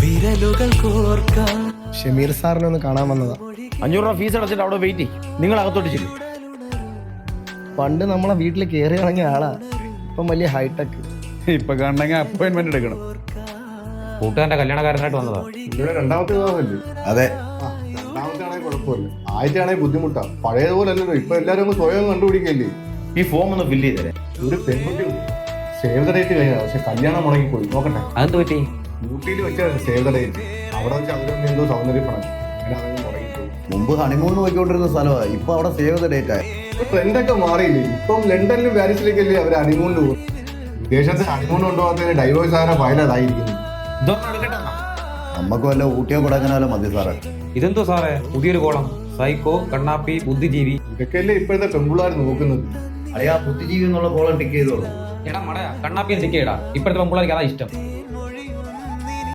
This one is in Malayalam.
വിരലുകൾ കോർക്കാം ഷമീർ സാറിനെ ഒന്ന് കാണാൻ വന്നതാ. അഞ്ഞൂറ് രൂപ ഫീസ് അടച്ചിട്ട് അവിടെ വെയിറ്റ് നിങ്ങൾ അകത്തോട്ട് ചെല്ലും. പണ്ട് നമ്മളെ വീട്ടിൽ കയറി ഇറങ്ങിയ ആളാ. ഇപ്പം വലിയ ഹൈടെക് ഇപ്പൊ കാണണമെങ്കിൽ അപ്പോയിന്റ്മെന്റ് എടുക്കണം. കൂട്ടുകാരന്റെ കല്യാണക്കാരനായിട്ട് വന്നതാ. ഇവിടെ രണ്ടാമത്തെ വിവാഹമല്ലേ? അതെ. രണ്ടാമത്തെ ആണെങ്കിൽ കുഴപ്പമില്ല. ആദ്യത്തെ ബുദ്ധിമുട്ടാ. പഴയതുപോലെ അല്ലല്ലോ ഇപ്പൊ എല്ലാരും ഒന്ന് സ്വയം കണ്ടുപിടിക്കല്ലേ? ഈ ഫോം ഒന്ന് ഫില്ല് ചെയ്തേ ഒരു പെൺകുട്ടി സേവ് ദ ഡേറ്റ് കഴിഞ്ഞാ പക്ഷെ കല്യാണം മുടങ്ങി പോയി നോക്കട്ടെ. അതെന്ത് പറ്റി? ഊട്ടിയിൽ വെച്ചാൽ സേവ് ദ ഡേറ്റ് അവിടെ വെച്ച് അവരൊന്നും എന്തോ സൗന്ദര്യപ്പെടാൻ അങ്ങനെ അതങ്ങ് മുടങ്ങിപ്പോയി മുമ്പ് ഹണിമൂൺ പോയിക്കൊണ്ടിരുന്ന സ്ഥലമാണ് ഇപ്പൊ അവിടെ സേവ് ദ ഡേറ്റ് ആയി. ഇപ്പൊ ട്രെൻഡൊക്കെ മാറിയില്ലേ? ഇപ്പം ലണ്ടനിലും പാരീസിലേക്കല്ലേ അവർ ഹണിമൂൺ പോകും വിദേശത്ത് ഹണിമൂൺ കൊണ്ടുപോകാത്തതിന് ഡൈവേഴ്സ് ആരാ ഫയലായിരിക്കുന്നു എന്നാ. നമുക്ക് വല്ല ഊട്ടിയോ കൊടക്കനാലോ മതി സാറേ. ഇതെന്തോ സാറേ? പുതിയൊരു കോളം. സൈക്കോ കണ്ണാപ്പി ബുദ്ധിജീവി. ഇതൊക്കെയല്ലേ ഇപ്പോഴത്തെ പെൺപിള്ളേർ നോക്കുന്നത്? അളിയാ ബുദ്ധിജീവി എന്നുള്ള കോളം ടിക്ക് ചെയ്തോളൂ. എടാ മടയാ കണ്ണാപ്പി ചെയ്യടാ. ഇപ്പോഴത്തെ പെൺപിള്ളേർക്ക് അതാ ഇഷ്ടം.